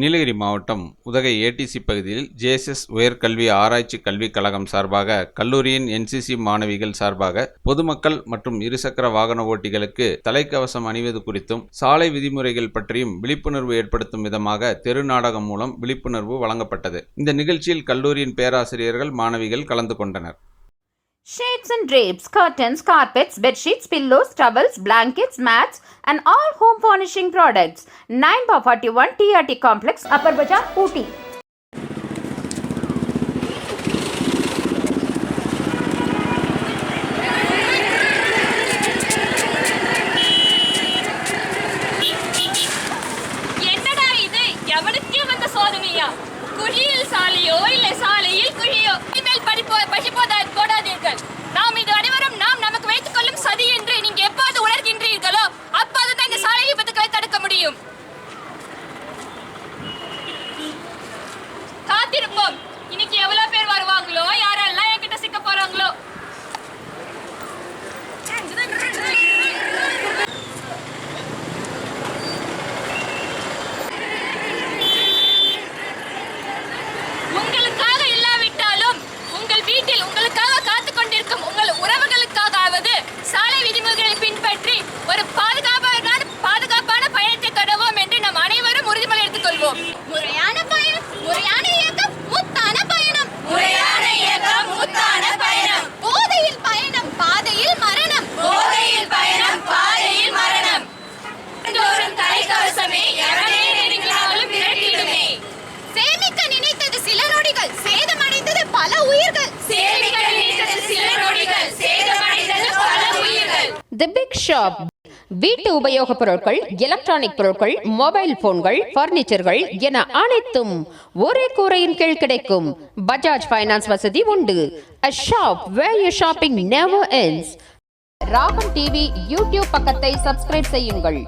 நீலகிரி மாவட்டம் உதகை ஏடிசி பகுதியில் ஜேஎஸ்எஸ் உயர்கல்வி ஆராய்ச்சி கல்விக் கழகம் சார்பாக கல்லூரியின் என்சிசி மாணவிகள் சார்பாக பொதுமக்கள் மற்றும் இருசக்கர வாகன ஓட்டிகளுக்கு தலைக்கவசம் அணிவது குறித்தும் சாலை விதிமுறைகள் பற்றியும் விழிப்புணர்வு ஏற்படுத்தும் விதமாக தெரு நாடகம் மூலம் விழிப்புணர்வு வழங்கப்பட்டது. இந்த நிகழ்ச்சியில் கல்லூரியின் பேராசிரியர்கள் மாணவிகள் கலந்து கொண்டனர். Shades and drapes, curtains, carpets, bed sheets, pillows, towels, blankets, mats, and all home furnishing products. 9 by 41 TRT Complex, Upper Bazaar, Ooty. என்னடா இது எவனுக்கே வந்த சோதனையா குழியில் சாலையோ பல உயிர்கள். தி பிக் ஷாப் வீட்டு உபயோகப் பொருட்கள் எலக்ட்ரானிக் பொருட்கள் மொபைல் போன்கள் பர்னிச்சர்கள் என அனைத்தும் ஒரே கூரையின் கீழ் கிடைக்கும். பஜாஜ் ஃபைனான்ஸ் வசதி உண்டு. A shop where you shopping never ends. Ragam TV YouTube பக்கத்தை சப்ஸ்கிரைப் செய்யுங்கள்.